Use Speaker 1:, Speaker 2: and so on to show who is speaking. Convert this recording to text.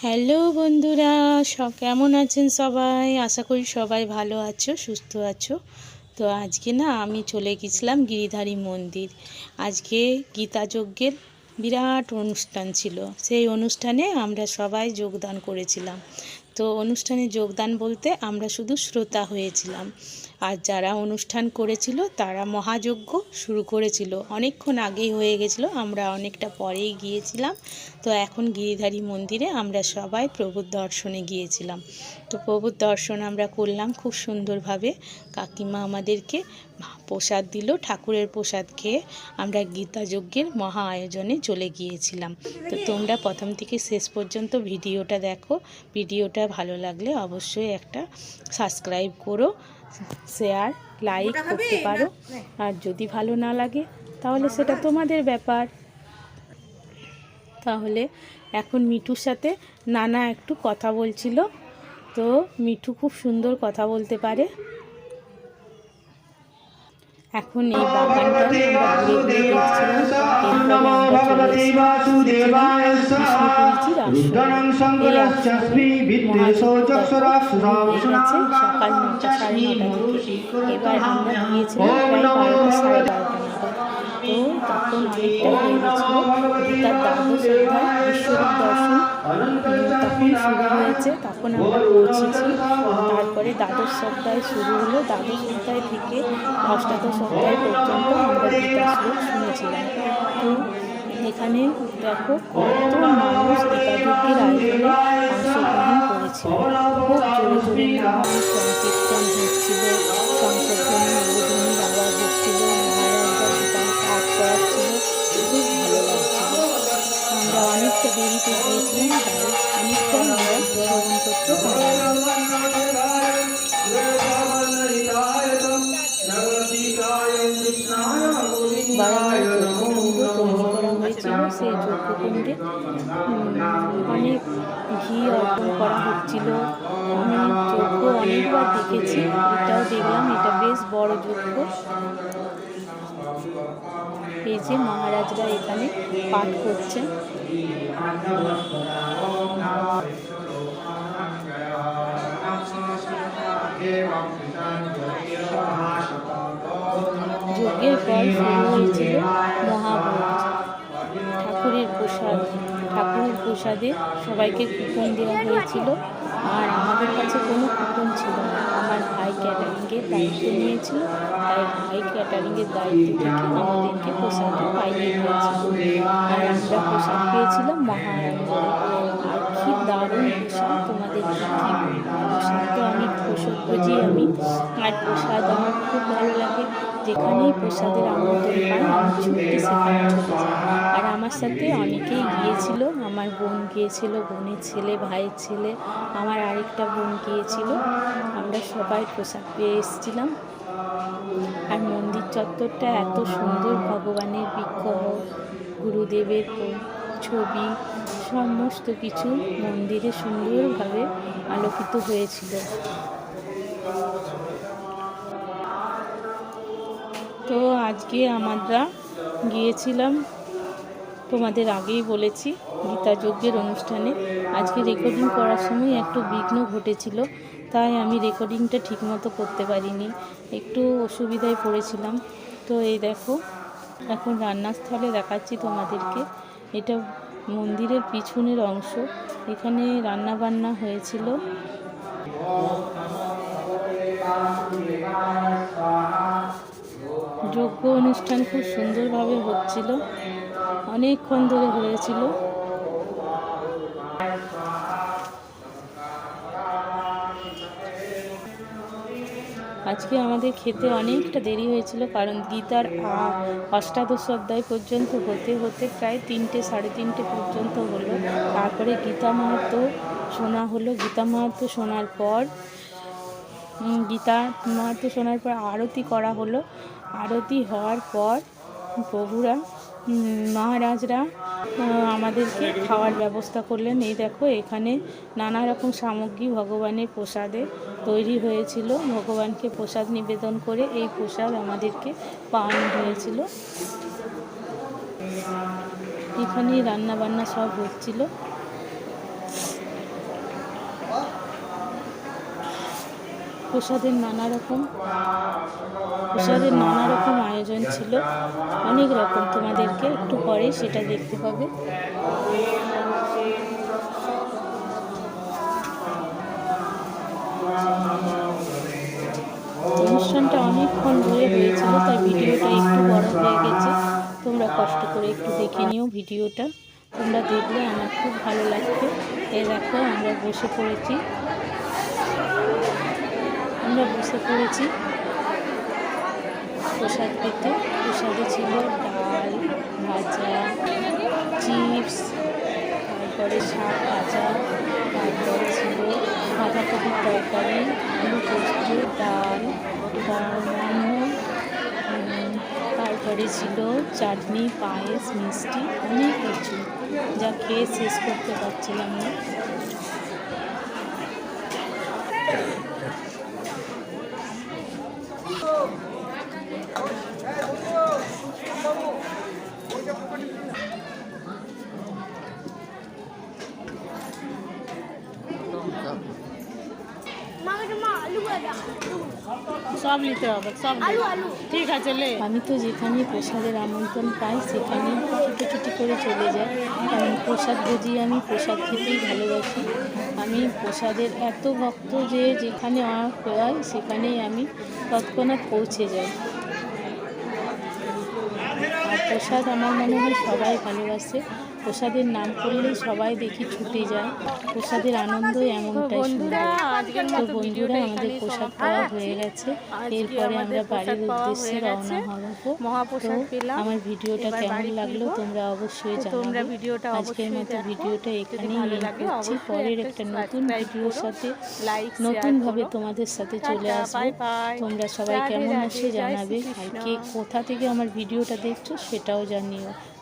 Speaker 1: Hello বন্ধুরা, সব কেমন আছেন সবাই? আশা করি সবাই ভালো আছো, সুস্থ আছো। তো আজকে না, আমি চলে গেছিলাম গিরিধারী মন্দির। আজকে গীতা যজ্ঞের বিরাট অনুষ্ঠান ছিল। সেই অনুষ্ঠানে আমরা সবাই যোগদান করেছিলাম। তো অনুষ্ঠানে যোগদান বলতে আমরা শুধু শ্রোতা হয়েছিলাম। আর যারা অনুষ্ঠান করেছিল, তারা মহাযজ্ঞ শুরু করেছিল। অনেকক্ষণ আগেই হয়ে গেছিল, আমরা অনেকটা পরেই গিয়েছিলাম। তো এখন গিরিধারী মন্দিরে আমরা সবাই প্রভুর দর্শনে গিয়েছিলাম। তো প্রভুর দর্শন আমরা করলাম খুব সুন্দরভাবে। কাকিমা আমাদেরকে প্রসাদ দিল, ঠাকুরের প্রসাদ খেয়ে আমরা গীতা যজ্ঞের মহা আয়োজনে চলে গিয়েছিলাম। তো তোমরা প্রথম থেকে শেষ পর্যন্ত ভিডিওটা দেখো। ভিডিওটা ভালো লাগলে অবশ্যই একটা সাবস্ক্রাইব করো। শেয়ার লাইক করতে পারো। আর যদি ভালো না লাগে তাহলে সেটা তোমাদের ব্যাপার। তাহলে এখন মিঠুর সাথে নানা একটু কথা বলছিল। তো মিঠু খুব সুন্দর কথা বলতে পারে। এখন এই বাগানটা সকাল নটা সাড়ে নটা এবার আমরা গিয়েছিলাম প্রায় বারোটা সাড়ে বারোটা নাগাদ। তো তখন অনেকটাই হয়ে গেছিল তার দ্বাদশ অধ্যায়, বিশ্বরূপ দর্শন। তখন শুরু হয়েছে, তখন আমরা পৌঁছেছি। তারপরে দ্বাদশ সপ্তাহে শুরু হলো। দ্বাদশ সপ্তাহে থেকে অষ্টাদশ সপ্তাহে পর্যন্ত আমরা গীতা শ্লোক শুনেছিলাম। তো এখানে দেখো, কত মানুষ গীতাযজ্ঞের আয়োজনে অংশগ্রহণ করেছিল। খুব জোরে জোরে সংকীর্তন হচ্ছিল, সংকীর্তনে অনেকটা দেরিতে গিয়েছিলাম তাই অনেকটা আমরা শ্রবণ করতে সেই যজ্ঞকুণ্ডে অনেক ঘি অর্পণ করা হচ্ছিল। আমি যজ্ঞ অনেকবার দেখেছি, এটাও দেখলাম, এটা বেশ বড় যজ্ঞ। এই যে মহারাজরা এখানে পাঠ করছে যজ্ঞের পর ঠাকুরের প্রসাদ। ঠাকুরের প্রসাদে সবাইকে কুপন দেওয়া হয়েছিল। আর আমাদের কাছে কোনো কুপন ছিল না। আমার ভাই ক্যাটারিংয়ের দায়িত্ব নিয়েছিল, তাই ভাই ক্যাটারিংয়ের দায়িত্ব থেকে আমাদেরকে প্রসাদটা পাইয়ে দিয়েছিল। আর আমরা প্রসাদ পেয়েছিলাম মহারাজের আর কি দারুণ প্রসাদ। তোমাদের প্রসাদ তো আমি প্রসাদভোজী আমি। আর প্রসাদ আমার খুব ভালো লাগে। যেখানেই প্রসাদের আমন্ত্রণ পাই, আমি ছুটে সেখানে চলে যাই। আর আমার সাথে অনেকেই গিয়েছিল। আমার বোন গিয়েছিল, বোনের ছেলে, ভাইয়ের ছেলে, আমার আরেকটা বোন গিয়েছিল। আমরা সবাই প্রসাদ পেয়ে এসেছিলাম। আর মন্দির চত্বরটা এত সুন্দর, ভগবানের বিগ্রহ, গুরুদেবের ছবি, সমস্ত কিছু মন্দিরে সুন্দরভাবে আলোকিত হয়েছিল। তো আজকে আমরা গিয়েছিলাম তোমাদের আগেই বলেছি, গীতা যজ্ঞের অনুষ্ঠানে। আজকে রেকর্ডিং করার সময় একটু বিঘ্ন ঘটেছিল, তাই আমি রেকর্ডিংটা ঠিকমতো করতে পারিনি। একটু অসুবিধায় পড়েছিলাম। তো এই দেখো, এখন রান্নাস্থলে দেখাচ্ছি তোমাদেরকে। এটা মন্দিরের পিছনের অংশ। এখানে রান্না বান্না হয়েছিল। যজ্ঞ অনুষ্ঠান খুব সুন্দরভাবে হচ্ছিল। অনেকক্ষণ ধরে হয়েছিল। আজকে আমাদের খেতে অনেকটা দেরি হয়েছিল কারণ গীতার অষ্টাদশ অধ্যায় পর্যন্ত হতে হতে প্রায় তিনটে, সাড়ে তিনটে পর্যন্ত হলো। তারপরে গীতা মাহাত্ম শোনা হলো। গীতা মাহাত্ম শোনার পর গীতা মাহাত্ম শোনার পর আরতি করা হলো। আরতি হওয়ার পর প্রভুরা মহারাজরা আমাদেরকে খাওয়ার ব্যবস্থা করলেন। এই দেখো, এখানে নানা রকম সামগ্রী ভগবানের প্রসাদে তৈরি হয়েছিল। ভগবানকে প্রসাদ নিবেদন করে এই প্রসাদ আমাদেরকে পাওয়ানো হয়েছিল। এখানেই রান্নাবান্না সব হচ্ছিল। প্রসাদের নানা রকম, প্রসাদের নানা রকম আয়োজন ছিল। অনেক রকম তোমাদেরকে একটু পরে সেটা দেখতে পাবে। অনুষ্ঠানটা অনেকক্ষণ ধরে হয়েছিল, তাই ভিডিওটা একটু বড় হয়ে গেছে। তোমরা কষ্ট করে একটু দেখে নিও ভিডিওটা। তোমরা দেখলে আমার খুব ভালো লাগবে। এই দেখো, আমরা বসে পড়েছি। আমরা বসে পড়েছি। প্রসাদ পেতে। প্রসাদে ছিল ডাল, ভাজা, চিপস, তারপরে শাক ভাজা, তারপরে ছিল বাঁধাকপির তরকারি, আলু ডাল তারপরে ছিল চাটনি, পায়েস, মিষ্টি, অনেক কিছু যা খেয়ে শেষ করতে পারছিলাম না।
Speaker 2: সব নিতে হবে সব
Speaker 3: আলু আলু।
Speaker 2: ঠিক আছে লে।
Speaker 1: আমি তো যেখানে প্রসাদের আমন্ত্রণ পাই সেখানে ছুটি করে চলে যাই। কারণ প্রসাদ বুঝি আমি প্রসাদ খেতেই ভালোবাসি। আমি প্রসাদের এত ভক্ত যে যেখানে আমার হয় সেখানেই আমি তৎক্ষণাৎ পৌঁছে যাই। প্রসাদ আমার মনে হয় সবাই ভালোবাসে। প্রসাদের নাম করলেই সবাই দেখি ছুটে যায়। প্রসাদের আনন্দ এমনটাই সুন্দর তো বন্ধুরা আমাদের প্রসাদ পাওয়া হয়ে গেছে। এরপরে আমরা বাড়ির উদ্দেশ্যে রওনা হব। তো আমার ভিডিওটা কেমন লাগল তোমরা অবশ্যই জানাবে। আজকের মতো ভিডিওটা এখানেই এন্ড করছি পরের
Speaker 2: একটা
Speaker 1: নতুন ভিডিওর সাথে
Speaker 2: লাইক
Speaker 1: নতুন ভাবে তোমাদের সাথে চলে আসব। তোমরা সবাই কেমন আছো জানাবে। আর কে কোথা থেকে আমার ভিডিওটা দেখছ সেটাও জানিও।